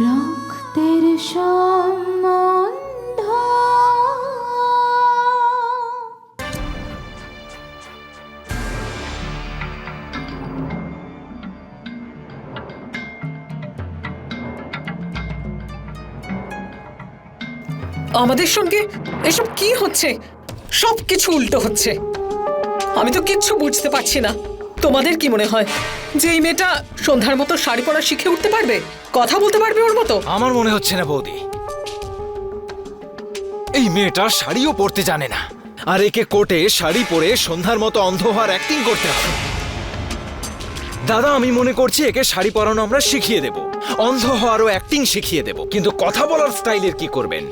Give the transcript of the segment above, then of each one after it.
রক্তের সম্বন্ধ। আমাদের সঙ্গে এসব কি হচ্ছে? সব কিছু উল্টো হচ্ছে। আমি তো কিচ্ছু বুঝতে পারছি না। তোমাদের কি মনে হয় যে এই মেয়েটা সন্ধ্যার মতো শাড়ি পরা শিখে উঠতে পারবে? কথা বলতে পারবে ওর মতো? আমার মনে হচ্ছে না বৌদি। এই মেয়েটা শাড়িও পরতে জানে না। আর একে কোটে শাড়ি পরে সন্ধ্যার মতো অন্ধ হওয়ার অ্যাক্টিং করতে হবে। দাদা, আমি মনে করছি একে শাড়ি পরানো আমরা শিখিয়ে দেব। অন্ধ হওয়ারও অ্যাক্টিং শিখিয়ে দেব। কিন্তু কথা বলার স্টাইলের কি করবেন?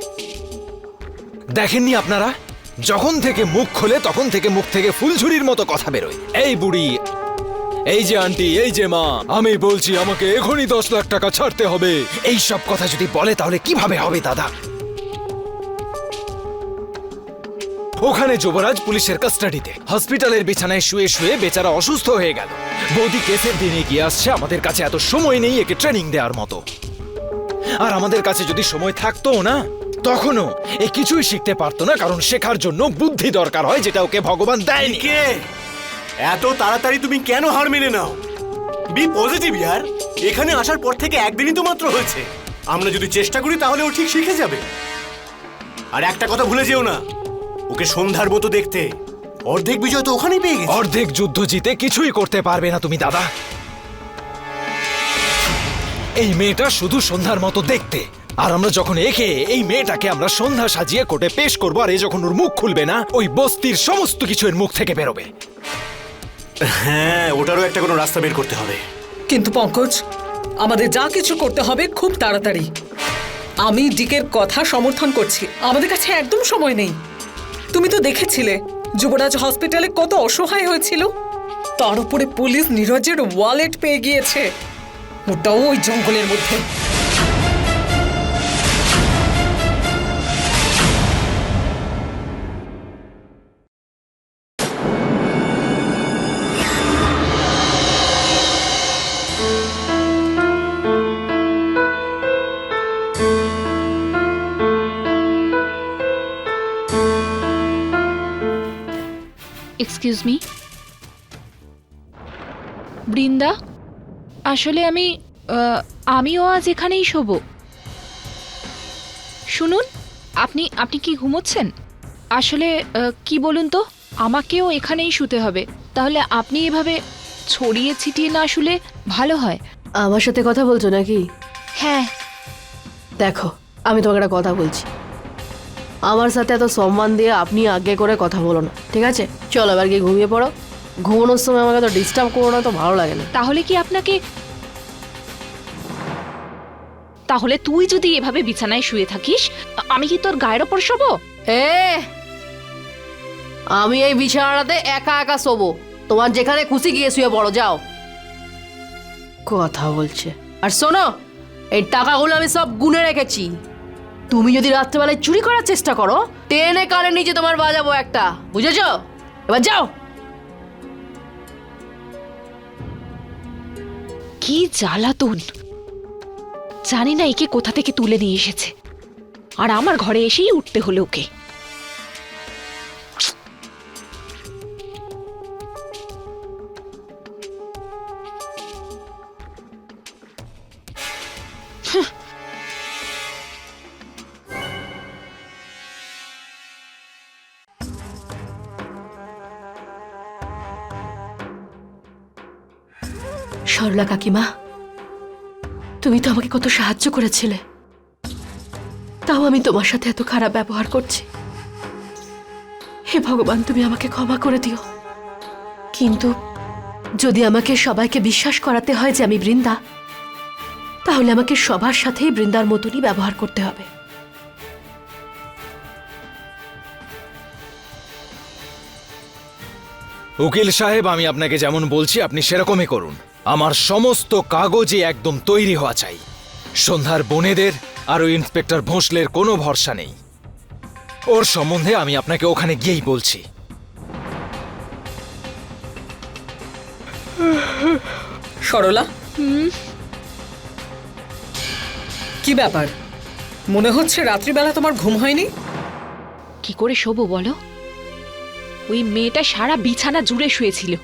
দেখেননি আপনারা? যখন থেকে মুখ খোলে, তখন থেকে মুখ থেকে ফুলঝুরির মতো কথা বেরোয়। এই বুড়ি এই যে আন্টি এই যে মা আমি বলছি আমাকে এখনই দশ লাখ টাকা ছাড়তে হবে। এই সব কথা যদি বলে তাহলে কীভাবে হবে দাদা? ওখানে যুবরাজ পুলিশের কাস্টাডিতে হসপিটালের বিছানায় শুয়ে শুয়ে বেচারা অসুস্থ হয়ে গেল। বৌদি কেসের দিনে গিয়ে আসছে আমাদের কাছে এত সময় নেই একে ট্রেনিং দেওয়ার মতো। আর আমাদের কাছে যদি সময় থাকতো না তখনও এ কিছুই শিখতে পারতো না কারণ শেখার জন্য বুদ্ধি দরকার হয় যেটা ওকে ভগবান দেয়নি। কে? এত তাড়াতাড়ি তুমি কেন হার মেনে নাও? বি পজিটিভ ইয়ার। এখানে আসার পর থেকে একদিনই তো মাত্র হয়েছে। আমরা যদি চেষ্টা করি, তাহলে ও ঠিক শিখে যাবে। আর একটা কথা ভুলে যেও না। ওকে সন্ধ্যার মতো দেখতে। অর্ধেক বিজয় তো ওখানেই পেয়ে গেছে। অর্ধেক যুদ্ধ জিতে কিছুই করতে পারবে না তুমি, দাদা। এই মেয়েটা শুধু সন্ধ্যার মতো দেখতে। আর আমরা যখন একে, এই মেয়েটাকে আমরা সন্ধ্যা সাজিয়ে কোটে পেশ করব, আর এ যখন ওর মুখ খুলবে না, ওই বস্তির সমস্ত কিছু এর মুখ থেকে বেরোবে। হ্যাঁ ওটারও একটা কোনো রাস্তা বের করতে হবে। কিন্তু পঙ্কজ, আমাদের যা কিছু করতে হবে খুব তাড়াতাড়ি। আমি ডিকের কথা সমর্থন করছি। আমাদের কাছে একদম সময় নেই। তুমি তো দেখেছিলে, যুবরাজ হসপিটালে কত অসহায় হয়েছিল। তার উপরে পুলিশ নীরজের ওয়ালেট পেয়ে গিয়েছে। ওটাও ওই জঙ্গলের মধ্যে। এক্সকিউজ মি বৃন্দা আসলে আমি আমিও আজ এখানেই শোবো। শুনুন আপনি আপনি কি ঘুমোচ্ছেন? আসলে কি বলুন তো আমাকেও এখানেই শুতে হবে। তাহলে আপনি এভাবে ছড়িয়ে ছিটিয়ে না শুলে ভালো হয়। আমার সাথে কথা বলছো নাকি? হ্যাঁ। দেখো আমি তোমাকে একটা কথা বলছি। আমার সাথে এত সম্মান দিয়ে আপনি আগে করে কথা বলো না ঠিক আছে? চলো এবার গিয়ে ঘুমিয়ে পড়ো। ঘুমানোর সময় আমাকে তো ডিস্টার্ব করো না তো ভালো লাগে না। তাহলে কি আপনাকে তাহলে তুই যদি এভাবে বিছানায় শুয়ে থাকিস আমি কি তোর গায়ের ওপর শোবো? এ আমি এই বিছানাটাতে একা একা শোবো। তোমার যেখানে খুশি গিয়ে শুয়ে পড়ো যাও। কথা বলছে। আর শোনো এই টাকাগুলো আমি সব গুনে রেখেছি। তুমি যদি রাত্রেবেলায় চুরি করার চেষ্টা করো, টেনে কানে নিচে তোমার বাজাবো একটা। বুঝেছ? এবার যাও। কি জ্বালাতন। জানি না একে কোথা থেকে তুলে নিয়ে এসেছে। আর আমার ঘরে এসেই উঠতে হলো ওকে। সরলা কাকিমা, তুমি তো আমাকে কত সাহায্য করেছিলে। তাও আমি তোমার সাথে এত খারাপ ব্যবহার করছি। হে ভগবান, তুমি আমাকে ক্ষমা করে দিও। কিন্তু যদি আমাকে সবাইকে বিশ্বাস করাতে হয় যে আমি বৃন্দা, তাহলে আমাকে সবার সাথেই বৃন্দার মতনই ব্যবহার করতে হবে। উকিল সাহেব, আমি আপনাকে যেমন বলছি, আপনি সেরকমই করুন। আমার সমস্ত কাগজে একদম তৈরি হওয়া চাই। সন্ধ্যার বোনেদের আর ওই ইন্সপেক্টর ভোঁসলের কোনো ভরসা নেই। ওর সম্বন্ধে আমি আপনাকে ওখানে গিয়েই বলছি। সরলা? কি ব্যাপার? মনে হচ্ছে রাত্রিবেলা তোমার ঘুম হয়নি? কি করে শোবো বলো? ওই মেয়েটা সারা বিছানা জুড়ে শুয়েছিল।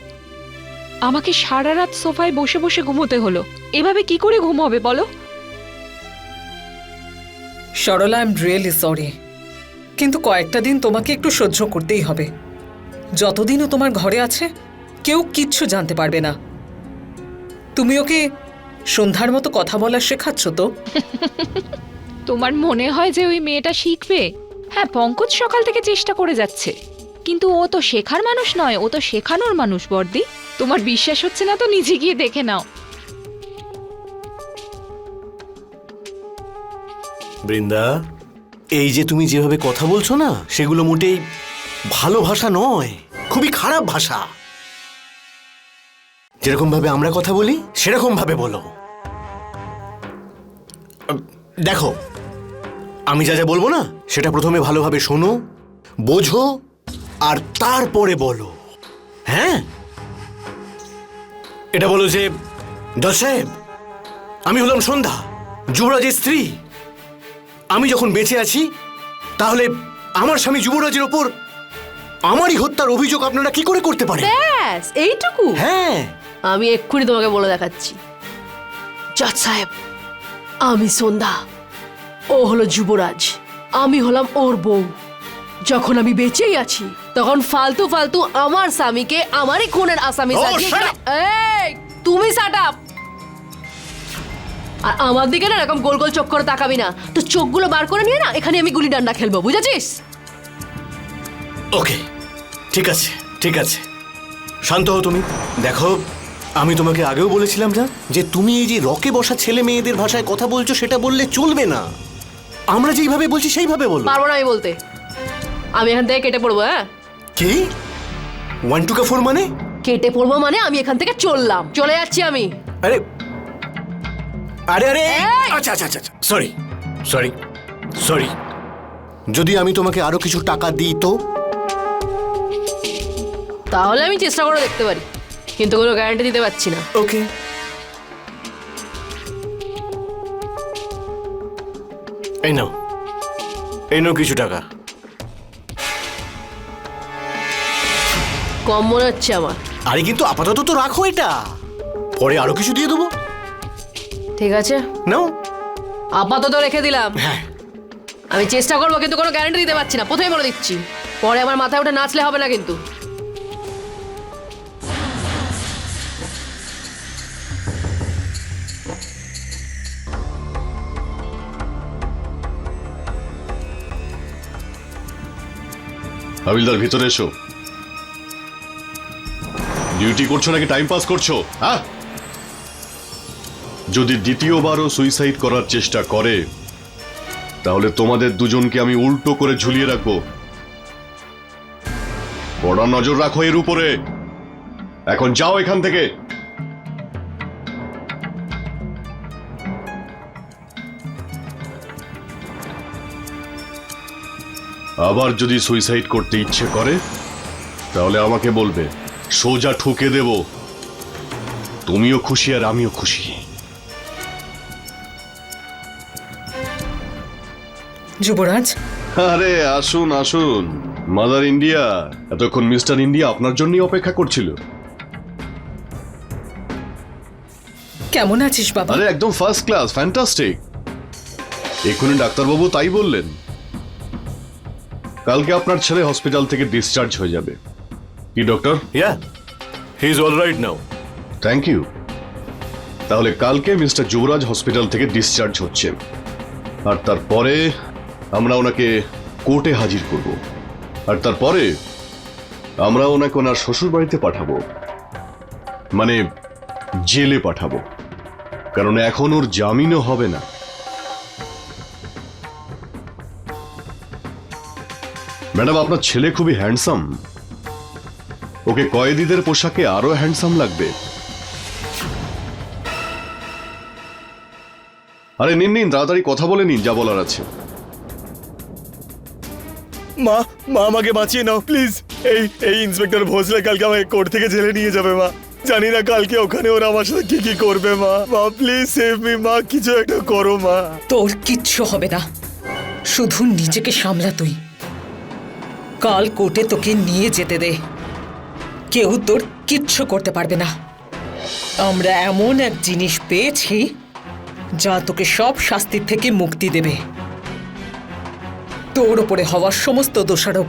আমাকে সারা রাত সোফায় বসে বসে ঘুমোতে হলো। এভাবে কি করে ঘুম হবে বলো? Sarala I am really sorry কিন্তু কয়েকটা দিন তোমাকে একটু সহ্য করতেই হবে। যতদিনও তোমার ঘরে আছে কেউ কিচ্ছু জানতে পারবে না। তুমি ওকে সন্ধ্যার মতো কথা বলা শেখাচ্ছ তো? তোমার মনে হয় যে ওই মেয়েটা শিখবে? হ্যাঁ পঙ্কজ সকাল থেকে চেষ্টা করে যাচ্ছে। কিন্তু ও তো শেখার মানুষ নয় ও তো শেখানোর মানুষ বর্দি। তোমার বিশ্বাস হচ্ছে না তো নিজে গিয়ে দেখে নাও। বৃন্দা, এই যে তুমি যেভাবে কথা বলছো না, সেগুলো মোটেই ভালো ভাষা নয়, খুবই খারাপ ভাষা। যেরকম ভাবে আমরা কথা বলি সেরকম ভাবে বলো। দেখো, আমি যা যা বলব না, সেটা প্রথমে ভালোভাবে শোনো, বোঝো, আর তারপরে বলো। হ্যাঁ? এটা বলো যে দশেব আমি হলাম সন্ধ্যা যুবরাজের স্ত্রী। আমি যখন বেঁচে আছি তাহলে আমার স্বামী যুবরাজের ওপর আমারই হত্যার অভিযোগ আপনারা কি করে করতে পারেন? ব্যাস এইটুকু? হ্যাঁ। আমি এক্ষুনি তোমাকে বলে দেখাচ্ছি। জজ সাহেব আমি সন্ধ্যা ও হলো যুবরাজ আমি হলাম ওর বউ। যখন আমি বেঁচেই আছি তখন ফালতু ফালতু আমার স্বামীকে আমারই খুনের আসামি সাজিয়ে তুমি শাট আপ আর আমার দিকে না এরকম গোল গোল চোখ করে তাকাবি না। তো চোখগুলো বার করে নিয়ে না এখানে আমি গুলি ডান্ডা খেলব বুঝেছিস? ওকে ঠিক আছে ঠিক আছে। শান্ত হও তুমি। দেখো আমি তোমাকে আগেও বলেছিলাম না যে তুমি এই যে রকে বসা ছেলে মেয়েদের ভাষায় কথা বলছো সেটা বললে চলবে না। আমরা যেইভাবে বলছি সেইভাবে বলো। পারব না আমি বলতে। আমি এখান থেকে কেটে পড়ব হ্যাঁ? কি? ওয়ান টু কা ফোর মানে? কেটে পড়ব মানে আমি এখান থেকে চললাম। চলে যাচ্ছি আমি। আরে আরে আরে এই! আচ্ছা আচ্ছা আচ্ছা সরি সরি সরি যদি আমি তোমাকে আরও কিছু টাকা দিই তো? তাহলে আমি চেষ্টা করে দেখতে পারি কিন্তু কোনো গ্যারান্টি দিতে পারছি না। ওকে এই নাও এই নাও কিছু টাকা। কম মনে হচ্ছে আমার। আরে কিন্তু আপাতত তো রাখো এটা। পরে আরও কিছু দিয়ে দেবো। ঠিক আছে। নাও। আপাতত রেখে দিলাম। হ্যাঁ। আমি চেষ্টা করব কিন্তু কোনো গ্যারান্টি দিতে পারছি না। প্রথমেই বলে দিচ্ছি। পরে আমার মাথায় ওঠে নাচলে হবে না কিন্তু। হাবিলদার ভিতরে এসো। ডিউটি করছ নাকি টাইম পাস করছ হ্যাঁ? যদি দ্বিতীয়বারও সুইসাইড করার চেষ্টা করে, তাহলে তোমাদের দুজনকে আমি উল্টো করে ঝুলিয়ে রাখব। বড় নজর রাখো এর উপরে। এখন যাও এখান থেকে। আবার যদি সুইসাইড করতে ইচ্ছে করে, তাহলে আমাকে বলবে। সোজা ঠুকে দেব। তুমিও খুশি আর আমিও খুশি। যুবরাজ? আরে আসুন আসুন। মাদার ইন্ডিয়া এতক্ষণ মিস্টার ইন্ডিয়া আপনার জন্যই অপেক্ষা করছিল। কেমন আছিস বাবা? আরে একদম ফার্স্ট ক্লাস ফ্যান্টাস্টিক এক্ষুনি ডাক্তারবাবু তাই বললেন। কালকে আপনার ছেলে হসপিটাল থেকে ডিসচার্জ হয়ে যাবে। কি doctor yeah he is all right now thank you তাহলে কালকে মিস্টার যুবরাজ হসপিটাল থেকে ডিসচার্জ হচ্ছে। আর তারপরে আমরা ওনাকে কোর্টে হাজির করব। আর তারপরে আমরা ওনাকে ওনার শ্বশুর বাড়িতে পাঠাবো। মানে জেলে পাঠাবো। কারণ এখন ওর জামিনও হবে না। ম্যাডাম আপনার ছেলে খুবই হ্যান্ডসাম ওকে কয়েদিদের পোশাকে আরও হ্যান্ডসাম লাগবে। আরে নিন নিন তাড়াতাড়ি কথা বলে নিন যা বলার আছে। মা মা আমাকে বাঁচিয়ে নাও প্লিজ। এই এই ইন্সপেক্টর ভোসলে কালকে আমাকে কোর্ট থেকে জেলে নিয়ে যাবে মা। জানি না কালকে ওখানে ওরা আমার সাথে কি কি করবে মা। মা প্লিজ সেভ মি মা কিছু একটা করো মা। তোর কিচ্ছু হবে না। শুধু নিজেকে সামলা তুই। কাল কোর্টে তোকে নিয়ে যেতে দে। কেউ তোর কিচ্ছু করতে পারবে না। আমরা এমন এক জিনিস পেয়েছি যা তোকে সব শাস্তির থেকে মুক্তি দেবে। তোর ওপরে হওয়ার সমস্ত দোষারোপ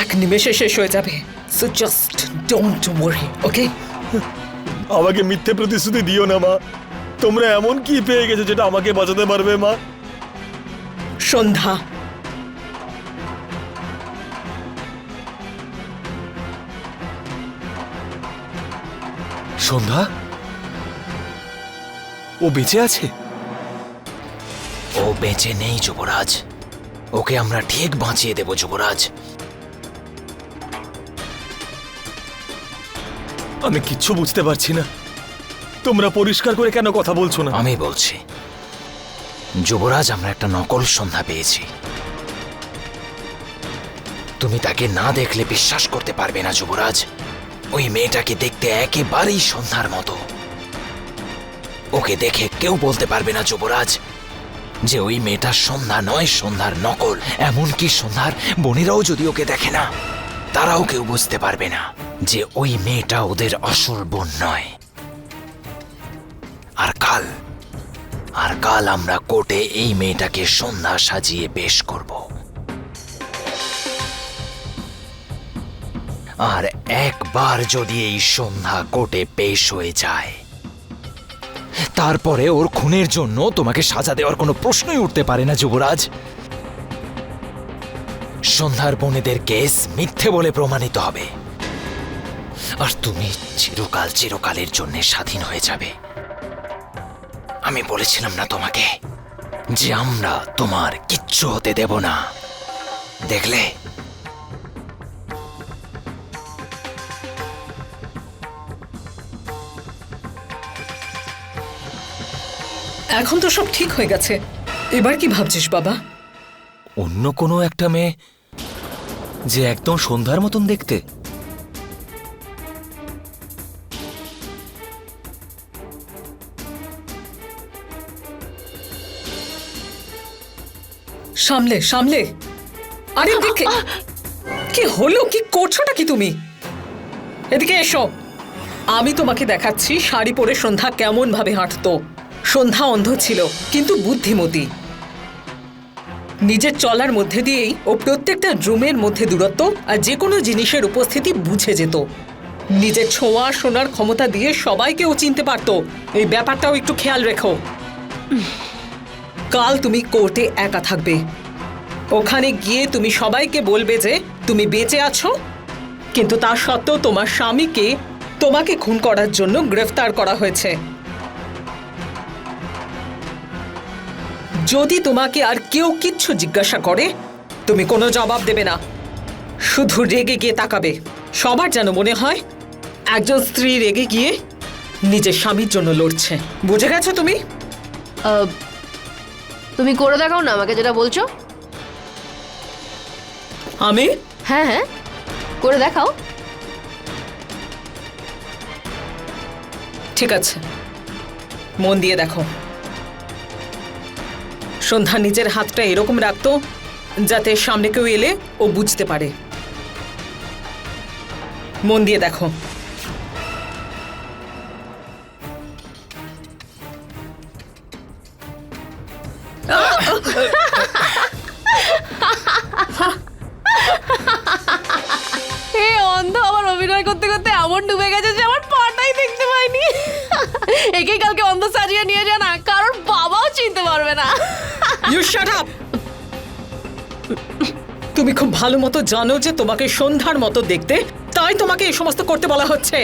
এক নিমেষে শেষ হয়ে যাবে। So just don't worry okay আমাকে মিথ্যে প্রতিশ্রুতি দিও না মা। তোমরা এমন কি পেয়ে গেছো যেটা আমাকে বাঁচাতে পারবে মা? সন্ধ্যা সন্ধ্যা? ও বেঁচে আছে? ও বেঁচে নেই যুবরাজ। ওকে আমরা ঠিক বাঁচিয়ে দেব যুবরাজ। আমি কিচ্ছু বুঝতে পারছি না। তোমরা পরিষ্কার করে কেন কথা বলছো না? আমি বলছি যুবরাজ আমরা একটা নকল সন্ধ্যা পেয়েছি। তুমি তাকে না দেখলে বিশ্বাস করতে পারবে না যুবরাজ। ওই মেয়েটাকে দেখতে একেবারেই সন্ধ্যার মতো। ওকে দেখে কেউ বলতে পারবে না যুবরাজ, যে ওই মেয়েটা সন্ধ্যা নয়, সন্ধ্যার নকল। এমনকি সন্ধ্যার বোনেরাও যদি ওকে দেখে না, তারাও কেউ বুঝতে পারবে না যে ওই মেয়েটা ওদের অসুর বোন নয়। আর কাল আর কাল আমরা কোর্টে এই মেয়েটাকে সন্ধ্যা সাজিয়ে পেশ করব। আর একবার যদি এই সন্ধ্যা কোর্টে পেশ হয়ে যায়, তারপরে ওর খুনের জন্য তোমাকে সাজা দেওয়ার কোনো প্রশ্নই উঠতে পারে না, যুবরাজ। সন্ধ্যার বোনেদের কেস মিথ্যে বলে প্রমাণিত হবে। আর তুমি চিরকাল চিরকালের জন্য স্বাধীন হয়ে যাবে। আমি বলেছিলাম না তোমাকে যে আমরা তোমার কিচ্ছু হতে দেব না। দেখলে? এখন তো সব ঠিক হয়ে গেছে। এবার কি ভাবছিস বাবা? অন্য কোনো একটা মেয়ে যে একদম সন্ধ্যার মতন দেখতে। সামলে সামলে। আরে দেখে। কি হলো? কি করছোটা কি তুমি? এদিকে এসো। আমি তোমাকে দেখাচ্ছি শাড়ি পরে সন্ধ্যা কেমন ভাবে হাঁটতো। সন্ধ্যা অন্ধ ছিল, কিন্তু বুদ্ধিমতী। নিজের চলার মধ্যে দিয়েই ও প্রত্যেকটা রুমের মধ্যে দূরত্ব আর যে কোনো জিনিসের উপস্থিতি বুঝে যেত। নিজের ছোঁয়া শোনার ক্ষমতা দিয়ে সবাইকে ও চিনতে পারতো। এই ব্যাপারটাও একটু খেয়াল রেখো। কাল তুমি কোর্টে একা থাকবে। ওখানে গিয়ে তুমি সবাইকে বলবে যে তুমি বেঁচে আছো, কিন্তু তা সত্ত্বেও তোমার স্বামীকে তোমাকে খুন করার জন্য গ্রেফতার করা হয়েছে। যদি তোমাকে আর কেউ কিচ্ছু জিজ্ঞাসা করে তুমি কোনো জবাব দেবে না। শুধু রেগে গিয়ে তাকাবে। সবার যেন মনে হয় একজন স্ত্রী রেগে গিয়ে নিজের স্বামীর জন্য লড়ছে। বুঝে গেছো তুমি? তুমি করে দেখাও না আমাকে যেটা বলছো। আমি? হ্যাঁ হ্যাঁ করে দেখাও। ঠিক আছে। মন দিয়ে দেখো। সন্ধ্যা নিজের হাতটা এরকম রাখতো যাতে সামনে কেউ এলে ও বুঝতে পারে। মন দিয়ে দেখো। না। ইউ শাট আপ তুমি খুব ভালো মতো জানো যে তোমাকে সন্ধ্যার মতো দেখতে তাই তোমাকে এই সমস্ত করতে বলা হচ্ছে।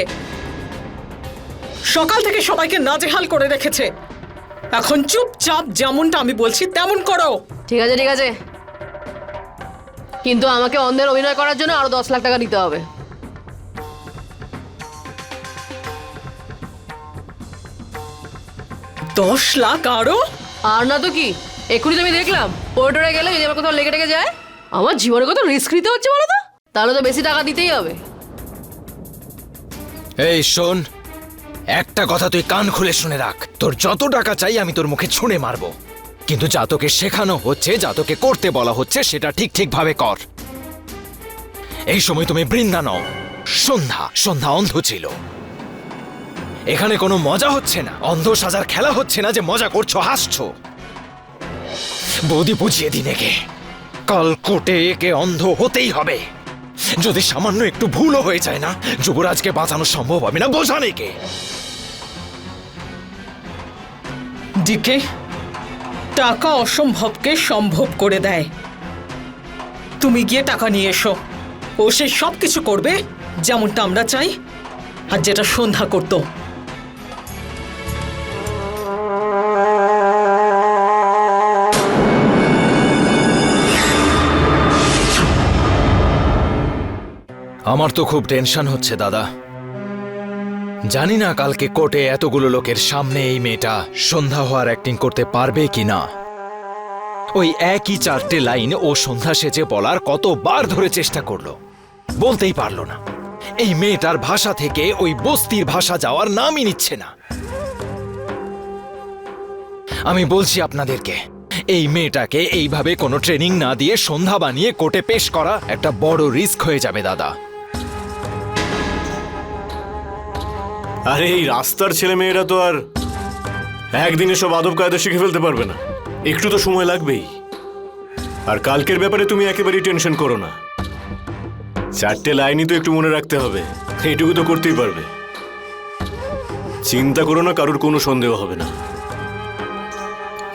সকাল থেকে সবাইকে নাজেহাল করে রেখেছে। এখন চুপচাপ যেমনটা আমি বলছি তেমন করো। ঠিক আছে ঠিক আছে। কিন্তু আমাকে অন্ধের অভিনয় করার জন্য আরও দশ লাখ টাকা দিতে হবে। দশ লাখ আরও? আর না তো কি? এক্ষুনি তো আমি দেখলাম, পোর্টরে গেলে যদি আমার কোথাও লেগে টেগে যায়, আমার জীবনে কত রিস্ক নিতে হচ্ছে বলো তো? তাহলে তো বেশি টাকা দিতেই হবে। এই শোন, একটা কথা তুই কান খুলে শুনে রাখ। তোর যত টাকা চাই আমি তোর মুখে ছুঁড়ে মারবো। কিন্তু যা তোকে শেখানো হচ্ছে যা তোকে করতে বলা হচ্ছে, সেটা ঠিক ঠিক ভাবে কর। এই সময় তুমি বৃন্দা নও, সন্ধ্যা সন্ধ্যা অন্ধ ছিল। এখানে কোনো মজা হচ্ছে না। অন্ধ সাজার খেলা হচ্ছে না যে মজা করছ, হাসছো। বৌদি বুঝিয়ে দিন একে। কাল কোটে একে অন্ধ হতেই হবে। যদি সামান্য একটু ভুলও হয়ে যায় না, যুবরাজকে বাঁচানো সম্ভব হবে না বোঝান একে ডিকে, টাকা অসম্ভবকে সম্ভব করে দেয়। তুমি গিয়ে টাকা নিয়ে এসো। ও সে সব কিছু করবে যেমনটা আমরা চাই, আর যেটা সন্ধ্যা করতো। আমার তো খুব টেনশন হচ্ছে, দাদা। জানি না কালকে কোর্টে এতগুলো লোকের সামনে এই মেয়েটা সন্ধ্যা হওয়ার অ্যাক্টিং করতে পারবে কি না ওই একই চারটে লাইন ও সন্ধ্যা সেজে বলার কতবার ধরে চেষ্টা করল। বলতেই পারল না। এই মেয়েটার ভাষা থেকে ওই বস্তির ভাষা যাওয়ার নামই নিচ্ছে না। আমি বলছি আপনাদেরকে, এই মেয়েটাকে এইভাবে কোনো ট্রেনিং না দিয়ে সন্ধ্যা বানিয়ে কোর্টে পেশ করা একটা বড় রিস্ক হয়ে যাবে, দাদা। আরে এই রাস্তার ছেলে মেয়েরা তো আর একদিনে সব আদব কায়দা শিখে ফেলতে পারবে না। একটু তো সময় লাগবেই। আর কালকের ব্যাপারে তুমি একেবারেই টেনশন করো না। চারটে লাইনই তো একটু মনে রাখতে হবে। এইটুকু তো করতেই পারবে। চিন্তা করো না কারোর কোনো সন্দেহ হবে না।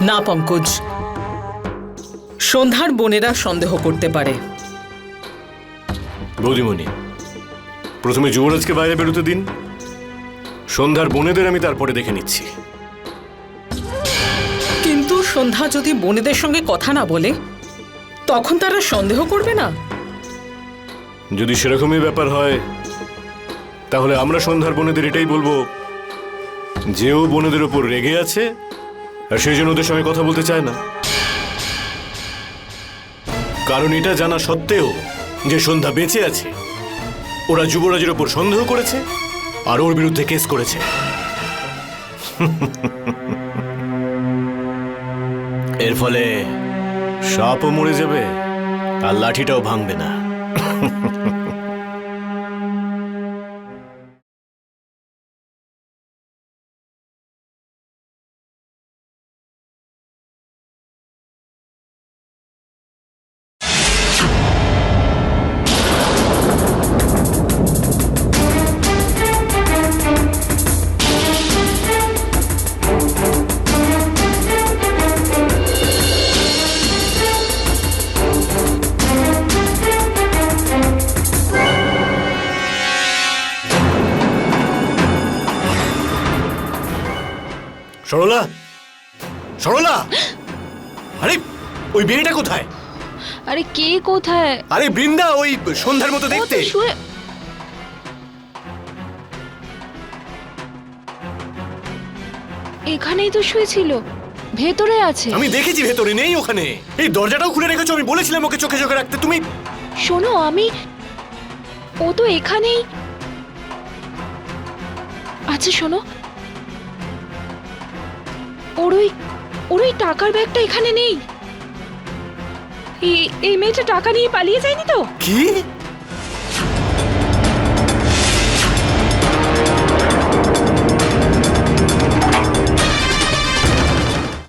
না পঙ্কজ। সন্ধ্যার বোনেরা সন্দেহ করতে পারে। বৌদিমণি প্রথমে যুবরাজকে বাইরে বেরোতে দিন। সন্ধ্যার বোনেদের আমি তারপরে দেখে নিচ্ছি। কিন্তু সন্ধ্যা যদি বোনেদের সঙ্গে কথা না বলে তখন তারা সন্দেহ করবে না? যদি সেরকমই ব্যাপার হয় তাহলে আমরা সন্ধ্যার বোনেদের এটাই বলব যে ও বোনেদের ওপর রেগে আছে আর সেই জন্য ওদের সঙ্গে কথা বলতে চায় না। কারণ এটা জানা সত্ত্বেও যে সন্ধ্যা বেঁচে আছে ওরা যুবরাজের ওপর সন্দেহ করেছে। আর ওর বিরুদ্ধে কেস করেছে। এর ফলে সাপও মরে যাবে আর লাঠিটাও ভাঙবে না। মেয়েটা কোথায়? আরে কে কোথায়? আরে বৃন্দা ওই সন্ধ্যার মতো ও তো দেখতে। শুয়ে এখানেই তো শুয়েছিল। ভেতরে আছে। আমি দেখেছি ভেতরে নেই ওখানে। এই দরজাটাও খুলে রেখেছো আমি বলেছিলাম ওকে চোখে চোখে রাখতে। তুমি শোনো আমি ও তো এখানেই। আচ্ছা শোনো। ওর ওই ওর ওই টাকার ব্যাগটা এখানে নেই। এই মেয়েটা টাকা নিয়ে পালিয়ে যায়নি তো? কি?